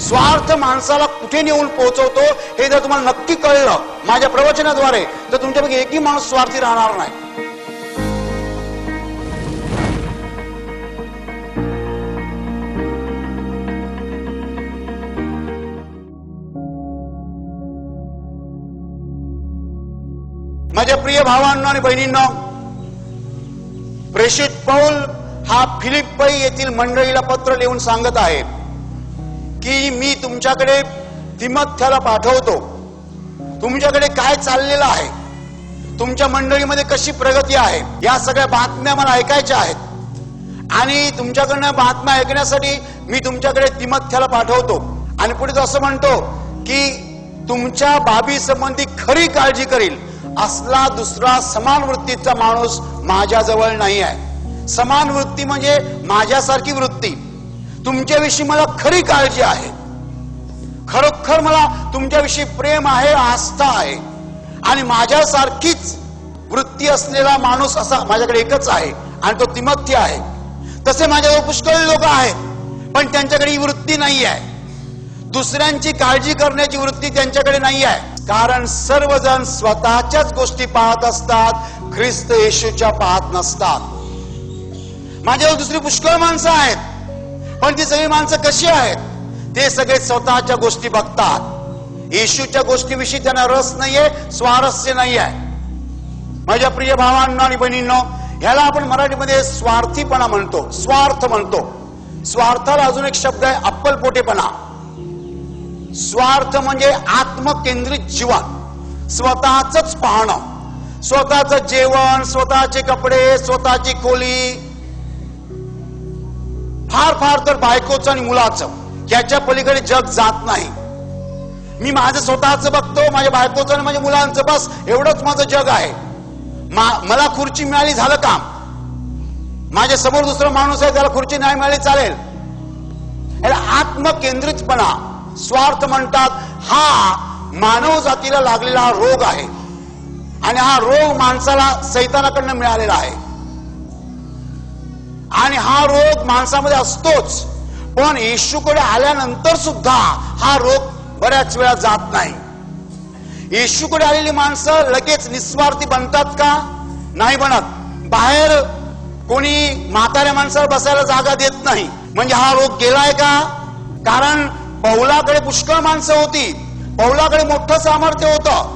स्वार्थ माणसाला कुठे नेऊन पोहोचवतो हे जर तुम्हाला नक्की कळलं माझ्या प्रवचनाद्वारे तर तुमच्यापैकी एकही माणूस स्वार्थी राहणार नाही. माझ्या प्रिय भावांनो आणि बहिणींनो प्रेषित पौल हा फिलिप्पई येथील मंडळीला पत्र लिहून सांगत आहे. की मी तुमच्याकडे तिमथ्याला पाठवतो. तुमच्याकडे काय चाललेलं आहे? तुमच्या मंडळीमध्ये कशी प्रगती आहे? या सगळ्या बातम्या मला ऐकायच्या आहेत. आणि तुमच्याकडनं बातम्या ऐकण्यासाठी मी तुमच्याकडे तिमथ्याला पाठवतो. आणि पुढे तो असं म्हणतो की तुमच्या बाबी संबंधी खरी काळजी करील. असला दुसरा समान वृत्तीचा माणूस माझ्याजवळ नाही आहे. समान वृत्ती म्हणजे माझ्यासारखी वृत्ती. तुमच्याविषयी मला खरी काळजी आहे. खरोखर मला तुमच्याविषयी प्रेम आहे आस्था आहे. आणि माझ्यासारखीच वृत्ती असलेला माणूस असा माझ्याकडे एकच आहे आणि तो तिमथ्य आहे. तसे माझ्याजवळ पुष्कळ लोक आहेत पण त्यांच्याकडे ही वृत्ती नाही आहे. दुसऱ्यांची काळजी करण्याची वृत्ती त्यांच्याकडे नाही आहे. कारण सर्वजण स्वतःच्याच गोष्टी पाहत असतात ख्रिस्त येशूच्या पाहत नसतात. माझ्यावर दुसरी पुष्कळ माणसं आहेत पण ती सगळी माणसं कशी आहेत? ते सगळे स्वतःच्या गोष्टी बघतात. येशूच्या गोष्टीविषयी त्यांना रस नाहीये स्वारस्य नाही आहे माझ्या प्रिय भावांनो आणि बहिणींनो ह्याला आपण मराठीमध्ये स्वार्थीपणा म्हणतो स्वार्थ म्हणतो. स्वार्थाला अजून एक शब्द आहे अप्पलपोटेपणा. स्वार्थ म्हणजे आत्मकेंद्रित जीवन. स्वतःच पाहणं. स्वतःच जेवण स्वतःचे कपडे स्वतःची खोली फार फार तर बायकोचं आणि मुलाचं. याच्या पलीकडे जग जात नाही. मी माझं स्वतःच बघतो माझ्या बायकोचं आणि माझ्या मुलांचं. बस एवढंच माझं जग आहे. मा- मला खुर्ची मिळाली झालं काम. माझ्यासमोर दुसरा माणूस आहे त्याला खुर्ची नाही मिळाली चालेल. याला आत्मकेंद्रितपणा स्वार्थ म्हणतात हा मानव जातीला लागलेला रोग आहे. आणि हा रोग माणसाला सैतानाकडनं मिळालेला आहे. आणि हा रोग माणसामध्ये असतोच. पण येशूकडे आल्यानंतर सुद्धा हा रोग बऱ्याच वेळा जात नाही. येशूकडे आलेली माणसं लगेच निस्वार्थी बनतात का? नाही बनत. बाहेर कोणी म्हाताऱ्या माणसाला बसायला जागा देत नाही. म्हणजे हा रोग गेलाय का? कारण पौलाकडे पुष्कळ माणसं होती. पौलाकडे मोठं सामर्थ्य होतं.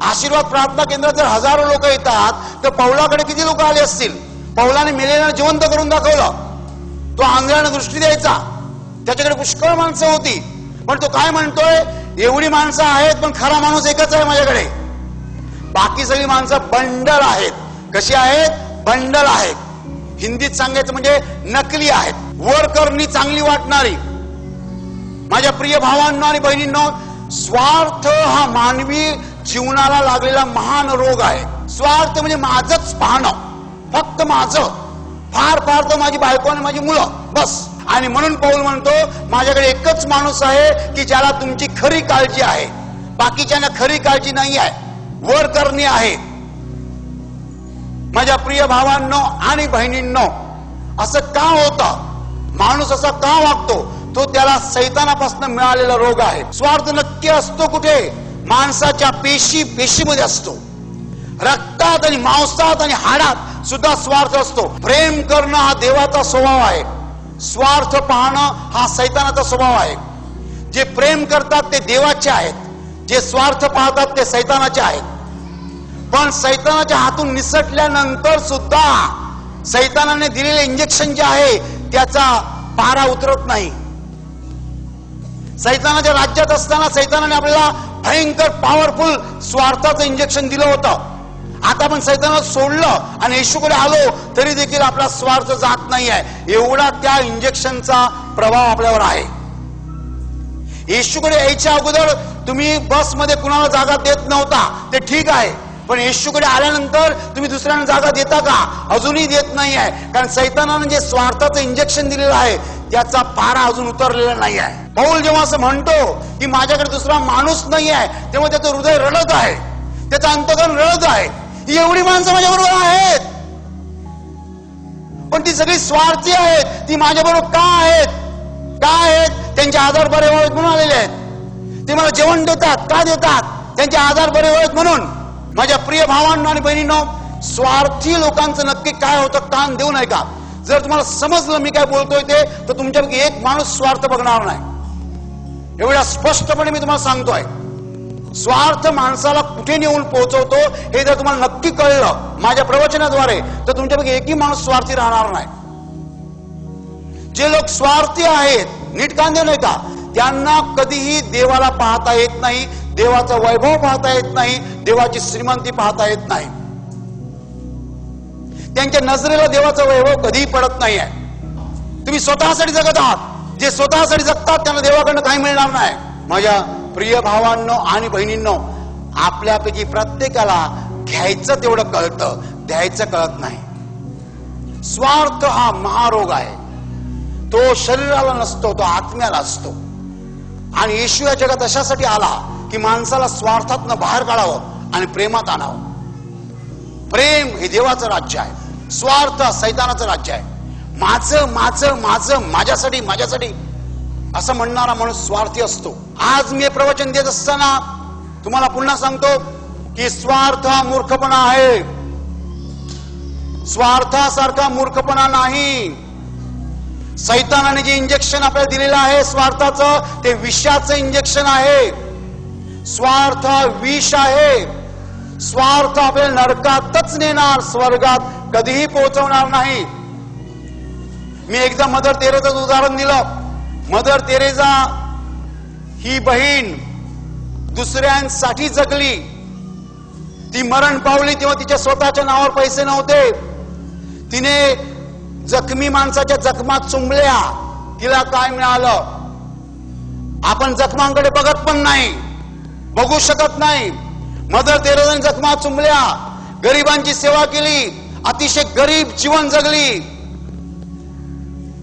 आशीर्वाद प्रार्थना केंद्रात जर हजारो लोक येतात तर पौलाकडे किती लोक आले असतील? पौलाने मेलेला जिवंत करून दाखवलं. तो आंधळ्यानं दृष्टी द्यायचा. त्याच्याकडे पुष्कळ माणसं होती. पण तो काय म्हणतोय? एवढी माणसं आहेत पण खरा माणूस एकच आहे माझ्याकडे. बाकी सगळी माणसं बंडल आहेत. कशी आहेत? बंडल आहेत. हिंदीत सांगायचं म्हणजे नकली आहेत. वर करणी चांगली वाटणारी. माझ्या प्रिय भावांनो आणि बहिणींनो स्वार्थ हा मानवी जीवनाला लागलेला महान रोग आहे. स्वार्थ म्हणजे माझंच पाहणं. फक्त माझं. फार फार तर माझी बायको आणि माझी मुलं. बस. आणि म्हणून पाऊल म्हणतो माझ्याकडे एकच माणूस आहे की ज्याला तुमची खरी काळजी आहे. बाकीच्यांना खरी काळजी नाही आहे. वर करणी आहे. माझ्या प्रिय भावांनो आणि बहिणींनो असं का होतं? माणूस असा का वागतो? तो त्याला सैतानापासून मिळालेला रोग आहे. स्वार्थ नक्की असतो कुठे? माणसाच्या पेशी पेशीमध्ये असतो. रक्तात आणि मांसात आणि हाडात. सुद्धा स्वार्थ असतो. प्रेम करणं हा देवाचा स्वभाव आहे. स्वार्थ पाहणं हा सैतानाचा स्वभाव आहे. जे प्रेम करतात ते देवाचे आहेत. जे स्वार्थ पाहतात ते सैतानाचे आहेत. पण सैतानाच्या हातून निसटल्यानंतर सुद्धा सैतानाने दिलेले इंजेक्शन जे आहे त्याचा पारा उतरत नाही. सैतानाच्या राज्यात असताना सैतानाने आपल्याला भयंकर पॉवरफुल स्वार्थाचं इंजेक्शन दिलं होतं. आता आपण सैतानात सोडलं आणि येशूकडे आलो तरी देखील आपला स्वार्थ जात नाही आहे एवढा त्या इंजेक्शनचा प्रभाव आपल्यावर आहे. येशूकडे यायच्या अगोदर तुम्ही बसमध्ये कुणाला जागा देत नव्हता ते ठीक आहे. पण येशूकडे आल्यानंतर तुम्ही दुसऱ्यांना जागा देता का? अजूनही देत नाही आहे कारण सैतानानं जे स्वार्थाचं इंजेक्शन दिलेलं आहे त्याचा पारा अजून उतरलेला नाही आहे पौल जेव्हा असं म्हणतो की माझ्याकडे दुसरा माणूस नाही आहे तेव्हा त्याचं हृदय रडत आहे. त्याचं अंतकरण रडत आहे. एवढी माणसं माझ्याबरोबर आहेत. पण ती सगळी स्वार्थी आहेत. ती माझ्याबरोबर का आहेत? का आहेत? त्यांचे आजार बरे व्हावेत म्हणून आलेले आहेत. ते मला जेवण देतात का देतात? त्यांचे आजार बरे व्हावेत म्हणून माझ्या प्रिय भावांनो आणि बहिणींनो स्वार्थी लोकांचं नक्की काय होतं कान देऊ नये का जर तुम्हाला समजलं मी काय बोलतोय ते तर तुमच्यापैकी एक माणूस स्वार्थ बघणार नाही. एवढ्या स्पष्टपणे मी तुम्हाला सांगतोय. स्वार्थ माणसाला कुठे नेऊन पोहोचवतो हे जर तुम्हाला नक्की कळलं माझ्या प्रवचनाद्वारे तर तुमच्यापैकी एकही माणूस स्वार्थी राहणार नाही. जे लोक स्वार्थी आहेत नीट कांदे नाही का? त्यांना कधीही देवाला पाहता येत नाही देवाचा वैभव पाहता येत नाही देवाची श्रीमंती पाहता येत नाही. त्यांच्या नजरेला देवाचा वैभव कधीही पडत नाही आहे. तुम्ही स्वतःसाठी जगत आहात. जे स्वतःसाठी जगतात त्यांना देवाकडनं काही मिळणार नाही. माझ्या प्रिय भावांनो आणि बहिणींनो आपल्यापैकी प्रत्येकाला घ्यायचं तेवढं कळतं द्यायचं कळत नाही. स्वार्थ हा महारोग आहे. तो शरीराला नसतो तो आत्म्याला असतो. आणि येशू या जगात अशासाठी आला की माणसाला स्वार्थातनं बाहेर काढावं आणि प्रेमात आणावं. प्रेम हे देवाचं राज्य आहे. स्वार्थ सैतानाचं राज्य आहे. माझं माझं माझं माझ्यासाठी माझ्यासाठी असं म्हणणारा माणूस स्वार्थी असतो. आज मी प्रवचन देत असताना तुम्हाला पुन्हा सांगतो की स्वार्थ हा मूर्खपणा आहे. स्वार्थासारखा मूर्खपणा नाही. सैतानाने जे इंजेक्शन आपल्याला दिलेलं आहे स्वार्थाचं ते विषाचं इंजेक्शन आहे. स्वार्थ विष आहे. स्वार्थ आपल्याला नरकातच नेणार स्वर्गात कधीही पोहोचवणार नाही. मी एकदा मदर तेरेचं उदाहरण दिलं. मदर तेरेजा ही बहीण दुसऱ्यांसाठी जगली. ती मरण पावली तेव्हा तिच्या स्वतःच्या नावावर पैसे नव्हते. तिने जखमी माणसाच्या जखमात चुंबल्या. तिला काय मिळालं? आपण जखमांकडे बघत पण नाही बघू शकत नाही. मदर तेरेजाने जखमा चुंबल्या. गरिबांची सेवा केली. अतिशय गरीब जीवन जगली.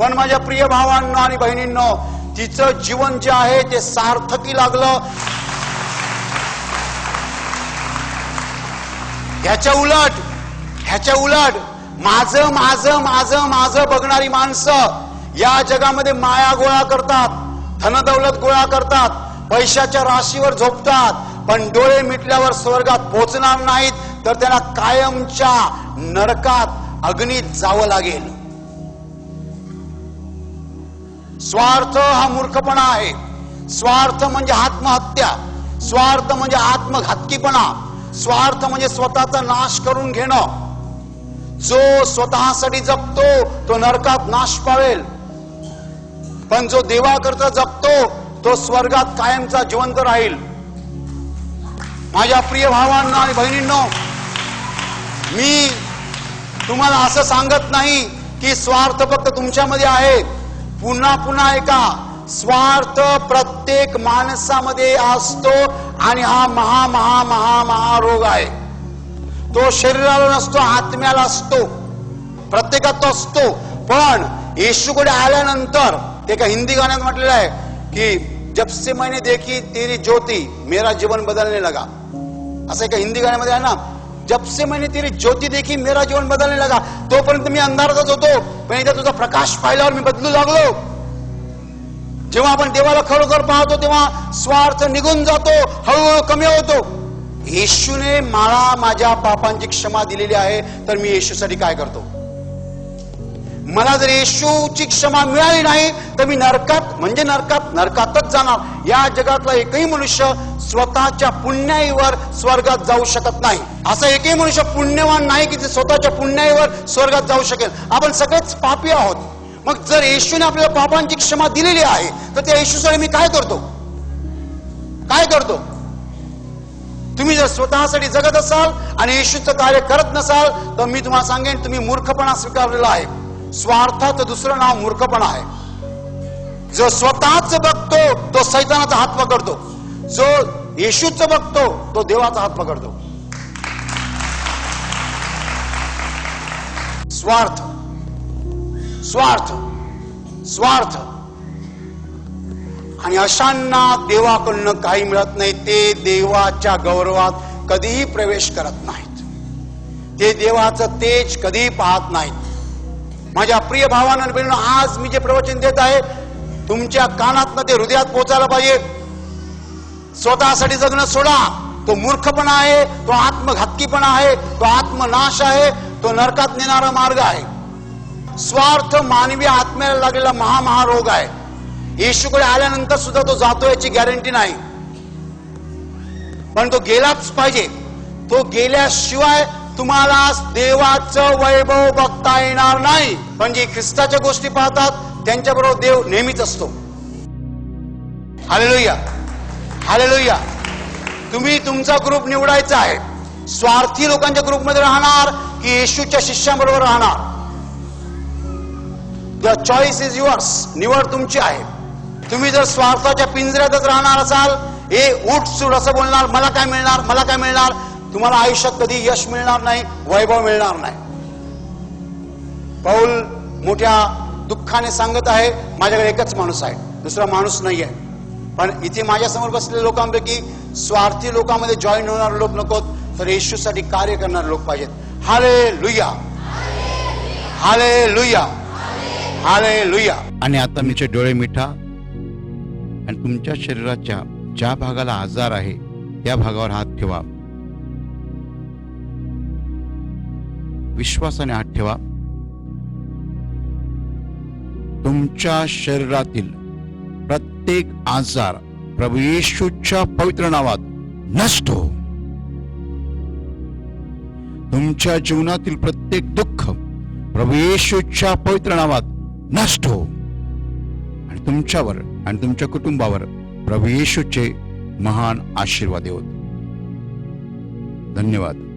पण माझ्या प्रिय भावांनो आणि बहिणींनो तिचं जीवन जे आहे ते सार्थकी लागलं. ह्याच्या उलट ह्याच्या उलट माझं माझं माझं माझं बघणारी माणसं या जगामध्ये माया गोळा करतात धनदौलत गोळा करतात पैशाच्या राशीवर झोपतात पण डोळे मिटल्यावर स्वर्गात पोचणार नाहीत तर त्यांना कायमच्या नरकात अग्नीत जावं लागेल. स्वार्थ हा मूर्खपणा आहे. स्वार्थ म्हणजे आत्महत्या. स्वार्थ म्हणजे आत्मघातकीपणा. स्वार्थ म्हणजे स्वतःचा नाश करून घेणं. जो स्वतःसाठी जगतो तो नरकात नाश पावेल. पण जो देवाकरता जगतो तो स्वर्गात कायमचा जिवंत राहील. माझ्या प्रिय भावांना आणि बहिणींनो मी तुम्हाला असं सांगत नाही की स्वार्थ फक्त तुमच्यामध्ये आहे. पुन्हा पुन्हा ऐका स्वार्थ प्रत्येक माणसामध्ये असतो आणि हा महा महा महा महा रोग आहे. तो शरीराला नसतो आत्म्याला असतो. प्रत्येकात तो असतो. पण येशूकडे आल्यानंतर ते एका हिंदी गाण्यात म्हटलेलं आहे की जब से मैंने देखी तेरी ज्योती मेरा जीवन बदलने लगा. असं एका हिंदी गाण्यामध्ये आहे ना जब से मैंने तेरी ज्योति देखी मेरा जीवन बदलने लगा तोपर्यंत मी अंधारातच होतो पण एकदा तुझा प्रकाश पाहिल्यावर मी बदलू लागलो जेव्हा आपण देवाला खरोखर पाहतो तेव्हा स्वार्थ निघून जातो हळूहळू कमी होतो। येशूने मला माझ्या पापांची क्षमा दिलेली आहे तर मी येशूसाठी काय करतो? मला जर येशूची क्षमा मिळाली नाही तर मी नरकात म्हणजे नरकात नरकातच जाणार. या जगातला एकही मनुष्य स्वतःच्या पुण्याईवर स्वर्गात जाऊ शकत नाही. असं एकही मनुष्य पुण्यवान नाही की ते स्वतःच्या पुण्याईवर स्वर्गात जाऊ शकेल. आपण सगळेच पापी आहोत. मग जर येशूने आपल्याला पापांची क्षमा दिलेली आहे तर त्या येशूसाठी मी काय करतो? काय करतो? तुम्ही जर स्वतःसाठी जगत असाल आणि येशूचं कार्य करत नसाल तर मी तुम्हाला सांगेन तुम्ही मूर्खपणा स्वीकारलेला आहे. स्वार्थाचं दुसरं नाव मूर्खपणा आहे. जो स्वतःच बघतो तो सैतानाचा हात पकडतो. जो येशूच बघतो तो देवाचा हात पकडतो. स्वार्थ. स्वार्थ. स्वार्थ. आणि अशांना देवाकडनं काही मिळत नाही ते देवाच्या गौरवात कधीही प्रवेश करत नाहीत. ते देवाचं तेज कधीही पाहत नाहीत. माझ्या प्रिय भावांना आणि आज मी जे प्रवचन देत आहे तुमच्या कानात ते हृदयात पोहोचायला पाहिजे. स्वतःसाठी जगणं सोडा. तो मूर्खपणा आहे तो आत्मघातकीपणा आहे तो आत्मनाश आहे तो नरकात नेणारा मार्ग आहे. स्वार्थ मानवी आत्म्याला लागलेला महामहारोग आहे. येशूकडे आल्यानंतर सुद्धा तो जातो याची गॅरंटी नाही. पण तो गेलाच पाहिजे. तो गेल्याशिवाय तुम्हाला देवाचं वैभव बघता येणार नाही. पण जे ख्रिस्ताच्या गोष्टी पाहतात त्यांच्याबरोबर देव नेहमीच असतो. हालेलुया. हालेलुया. तुम्ही तुमचा ग्रुप निवडायचा आहे. स्वार्थी लोकांच्या ग्रुपमध्ये राहणार की येशूच्या शिष्यांबरोबर राहणार? द चॉईस इज युअर्स निवड तुमची आहे. तुम्ही जर स्वार्थाच्या पिंजऱ्यातच राहणार असाल हे उठ सूट असं बोलणार मला काय मिळणार मला काय मिळणार? तुम्हाला आयुष्यात कधी यश मिळणार नाही वैभव मिळणार नाही. पाऊल मोठ्या दुःखाने सांगत आहे माझ्याकडे एकच माणूस आहे दुसरा माणूस नाही आहे पण इथे माझ्यासमोर बसलेल्या लोकांपैकी स्वार्थी लोकांमध्ये जॉईन होणारे लोक नकोत तर येशूसाठी कार्य करणारे लोक पाहिजेत. हाले लुया हाले लुया हाले लुया आणि आता तुमचे डोळे मिठा आणि तुमच्या शरीराच्या ज्या भागाला आजार आहे त्या भागावर हात ठेवा. विश्वासाने हात ठेवा. तुमच्या शरीरातील प्रत्येक आजार प्रभू येशूच्या पवित्र नावात नष्ट हो तुमच्या जीवनातील प्रत्येक दुःख प्रभू येशूच्या पवित्र नावात नष्ट हो आणि तुमच्यावर आणि तुमच्या कुटुंबावर प्रभू येशूचे महान आशीर्वाद होत धन्यवाद.